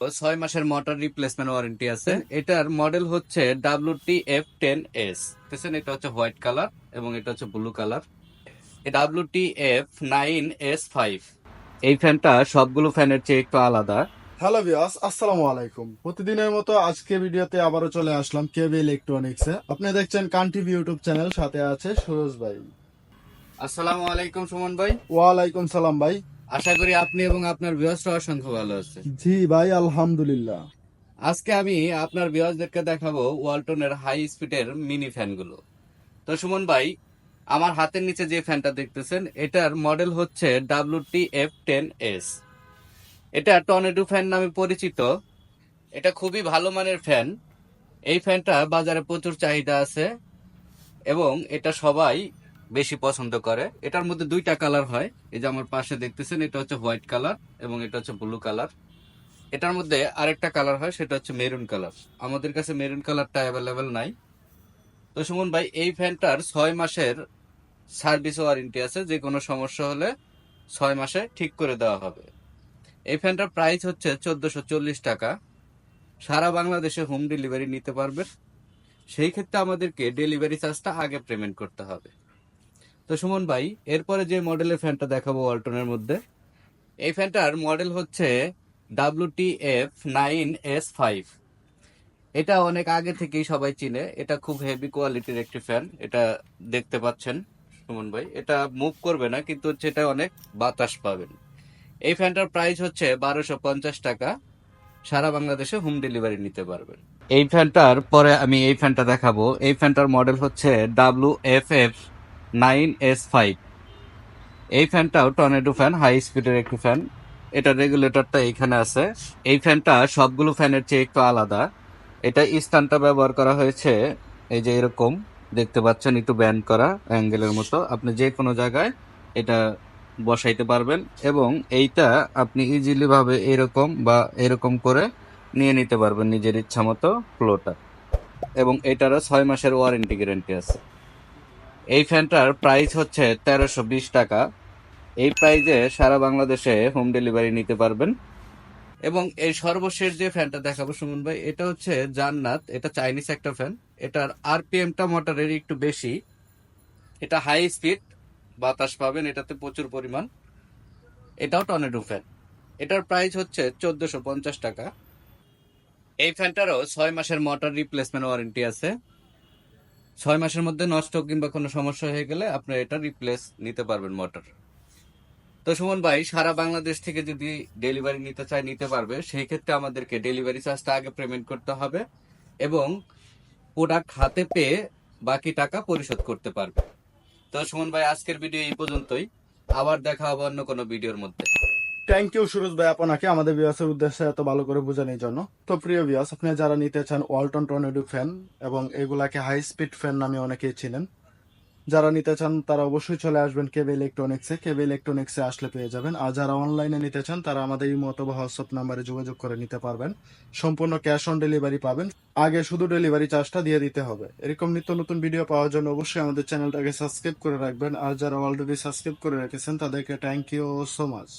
ছয় মাসের motor replacement warranty আছে। এটার মডেল হচ্ছে W T F ten S দেখছেন এটা হচ্ছে হোয়াইট কালার এবং এটা হচ্ছে blue colour. W T F nine S five এই ফ্যানটা সবগুলো ফ্যানের চেয়ে একটু আলাদা। হ্যালো ভিউয়ার্স আসসালামু আলাইকুম। প্রতিদিনের মতো আজকে ভিডিওতে আবারও চলে আসলাম কেবি ইলেকট্রনিক্সে। আপনি দেখছেন কান টিভি ইউটিউব চ্যানেল সাথে আছে সুরজ ভাই। আসসালামু আলাইকুম সুমন ভাই। ওয়ালাইকুম সালাম ভাই। আশা করি আপনি এবং আপনার বিয়সরা অসংখ্য ভালো আছে জি ভাই আলহামদুলিল্লাহ। আজকে আমি আপনার বিয়সদেরকে দেখাবো ওয়ালটনের হাই স্পিডের মিনি ফ্যানগুলো। তো সুমন ভাই আমার হাতের নিচে যে ফ্যানটা দেখতেছেন এটার মডেল হচ্ছে W T F ten S. এটা টর্নেডো ফ্যান নামে পরিচিত। এটা খুবই ভালো মানের ফ্যান। এই ফ্যানটা বাজারে প্রচুর চাহিদা আছে এবং এটা সবাই বেশি পছন্দ করে। এটার মধ্যে দুইটা কালার হয়। এই যে আমার পাশে দেখতেছেন, এটা হচ্ছে হোয়াইট কালার এবং এটা হচ্ছে ব্লু কালার। এটার মধ্যে আরেকটা কালার হয়, সেটা হচ্ছে মেরুন কালার। আমাদের কাছে মেরুন কালারটা অ্যাভেলেবেল নাই। তো সুমন ভাই, এই ফ্যানটার ছয় মাসের সার্ভিস ওয়ারেন্টি আছে, যে কোনো সমস্যা হলে ছয় মাসে ঠিক করে দেওয়া হবে। এই ফ্যানটার প্রাইস হচ্ছে চোদ্দশো চল্লিশ টাকা। সারা বাংলাদেশে হোম ডেলিভারি নিতে পারবেন। সেই ক্ষেত্রে আমাদেরকে ডেলিভারি চার্জটা আগে পেমেন্ট করতে হবে। তো সুমন ভাই, এরপরে যে মডেলের ফ্যানটা দেখাবো ওয়ালটনের মধ্যে, এই ফ্যানটার মডেল হচ্ছে W T F nine S five এটা অনেক আগে থেকেই সবাই চিনে, এটা খুব হেভি কোয়ালিটির একটি ফ্যান, এটা দেখতে পাচ্ছেন সুমন ভাই। এটা মুভ করবে না, কিন্তু হচ্ছে এটা অনেক বাতাস পাবেন। এই ফ্যানটার প্রাইস হচ্ছে বারোশো পঞ্চাশ টাকা, সারা বাংলাদেশে হোম ডেলিভারি নিতে পারবেন। এই ফ্যানটার পরে আমি এই ফ্যানটা দেখাবো। এই ফ্যানটার মডেল হচ্ছে W F F nine S five. এই ফ্যানটাও টর্নেডো ফ্যান, হাই স্পিডের একটি ফ্যান। এটা রেগুলেটরটা এখানে আছে। এই ফ্যানটা সবগুলো ফ্যানের চেয়ে একটু আলাদা। এটা স্ট্যান্ডটা ব্যবহার করা হয়েছে, এই যে এরকম, দেখতে পাচ্ছেন, একটু ব্যান্ড করা অ্যাঙ্গেলের মতো। আপনি যে কোনো জায়গায় এটা বসাইতে পারবেন এবং এইটা আপনি ইজিলি ভাবে এরকম বা এরকম করে নিয়ে নিতে পারবেন নিজের ইচ্ছা মতো ফ্লোটা। এবং এটারও ছয় মাসের ওয়ারেন্টি গ্যারেন্টি আছে। এই ফ্যানটার প্রাইস হচ্ছে তেরোশো বিশ টাকা। এই প্রাইজে সারা বাংলাদেশে হোম ডেলিভারি নিতে পারবেন। এবং এই সর্বশেষ যে ফ্যানটা দেখাবো সুমন ভাই, এটা হচ্ছে জান্নাত, এটা চাইনিজ একটা ফ্যান। এটার আরপিএমটা মোটরের একটু বেশি। এটা হাই স্পিড, বাতাস পাবেন, এটাতে প্রচুর পরিমাণ। এটাও টর্নেডো ফ্যান। এটার প্রাইস হচ্ছে চোদ্দশো পঞ্চাশ টাকা। এই ফ্যানটারও ছয় মাসের মোটর রিপ্লেসমেন্ট ওয়ারেন্টি আছে। ছয় মাসের মধ্যে নষ্ট কিংবা কোনো সমস্যা হয়ে গেলে আপনার এটা রিপ্লেস নিতে পারবেন মোটর তো সুমন ভাই, সারা বাংলাদেশ থেকে যদি ডেলিভারি নিতে চায়, নিতে পারবে, সেই ক্ষেত্রে আমাদেরকে ডেলিভারি চার্জটা আগে পেমেন্ট করতে হবে এবং প্রোডাক্ট হাতে পেয়ে বাকি টাকা পরিশোধ করতে পারবে। তো সুমন ভাই, আজকের ভিডিও এই পর্যন্তই। আবার দেখা হবে অন্য কোনো ভিডিওর মধ্যে। থ্যাংক ইউ সুরজ ভাই, আপনাকে আমাদের বিয়াসের উদ্দেশ্যে এত ভালো করে বোঝানোর জন্য। তো প্রিয় ভিউয়ার্স আপনি যারা নিতে চান ওয়ালটন টর্নেডো ফ্যান এবং এগুলাকে হাই স্পিড ফ্যান নামে অনেকেই চিনেন, যারা নিতে চান তারা অবশ্যই চলে আসবেন কেবি ইলেকট্রনিক্সে কেবি ইলেকট্রনিক্সে আসলে পেয়ে যাবেন। আর যারা অনলাইনে নিতে চান, তারা আমাদের এই মতো বা হোয়াটসঅ্যাপ নাম্বারে যোগাযোগ করে নিতে পারবেন। সম্পূর্ণ ক্যাশ অন ডেলিভারি পাবেন। আগে শুধু ডেলিভারি চার্জটা দিয়ে দিতে হবে। এরকম নিত্য নতুন ভিডিও পাওয়ার জন্য অবশ্যই আমাদের চ্যানেলটাকে সাবস্ক্রাইব করে রাখবেন। আর যারা অলরেডি সাবস্ক্রাইব করে রেখেছেন, তাদেরকে থ্যাংক ইউ সো মাচ